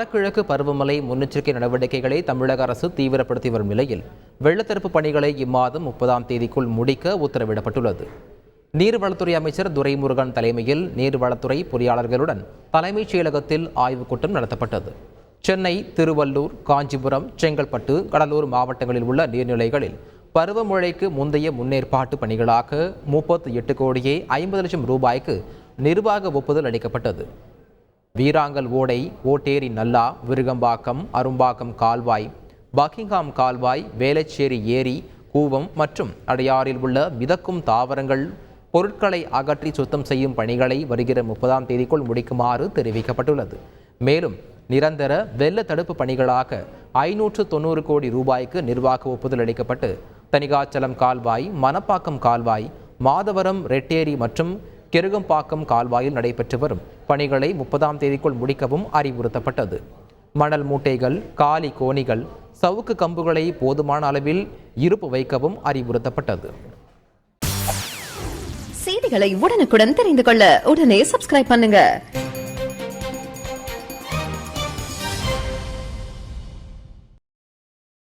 வடகிழக்கு பருவமழை முன்னெச்சரிக்கை நடவடிக்கைகளை தமிழக அரசு தீவிரப்படுத்தி வரும் நிலையில் வெள்ளத்தடுப்பு பணிகளை இம்மாதம் முப்பதாம் தேதிக்குள் முடிக்க உத்தரவிடப்பட்டுள்ளது. நீர்வளத்துறை அமைச்சர் துரைமுருகன் தலைமையில் நீர்வளத்துறை பொறியாளர்களுடன் தலைமைச் செயலகத்தில் ஆய்வுக் கூட்டம் நடத்தப்பட்டது. சென்னை திருவள்ளூர் காஞ்சிபுரம் செங்கல்பட்டு கடலூர் மாவட்டங்களில் உள்ள நீர்நிலைகளில் பருவமழைக்கு முந்தைய முன்னேற்பாட்டு பணிகளாக முப்பத்தி எட்டு கோடியே ஐம்பது லட்சம் ரூபாய்க்கு நிர்வாக ஒப்புதல் அளிக்கப்பட்டது. வீராங்கல் ஓடை ஓட்டேரி நல்லா விருகம்பாக்கம் அரும்பாக்கம் கால்வாய் பக்கிங்ஹாம் கால்வாய் வேலச்சேரி ஏரி கூவம் மற்றும் அடையாறில் உள்ள மிதக்கும் தாவரங்கள் பொருட்களை அகற்றி சுத்தம் செய்யும் பணிகளை வருகிற முப்பதாம் தேதிக்குள் முடிக்குமாறு தெரிவிக்கப்பட்டுள்ளது. மேலும் நிரந்தர வெள்ள தடுப்பு பணிகளாக ஐநூற்று தொண்ணூறு கோடி ரூபாய்க்கு நிர்வாக ஒப்புதல் அளிக்கப்பட்டு தனிகாச்சலம் கால்வாய் மணப்பாக்கம் கால்வாய் மாதவரம் ரெட்டேரி மற்றும் கெருகம்பாக்கம் கால்வாயில் நடைபெற்று வரும் பணிகளை முப்பதாம் தேதிக்குள் முடிக்கவும் அறிவுறுத்தப்பட்டது. மணல் மூட்டைகள் காலி கோணிகள் சவுக்கு கம்புகளை போதுமான அளவில் இருப்பு வைக்கவும் அறிவுறுத்தப்பட்டது. செய்திகளை உடனுக்குடன் தெரிந்து கொள்ள உடனே சப்ஸ்கிரைப் பண்ணுங்க.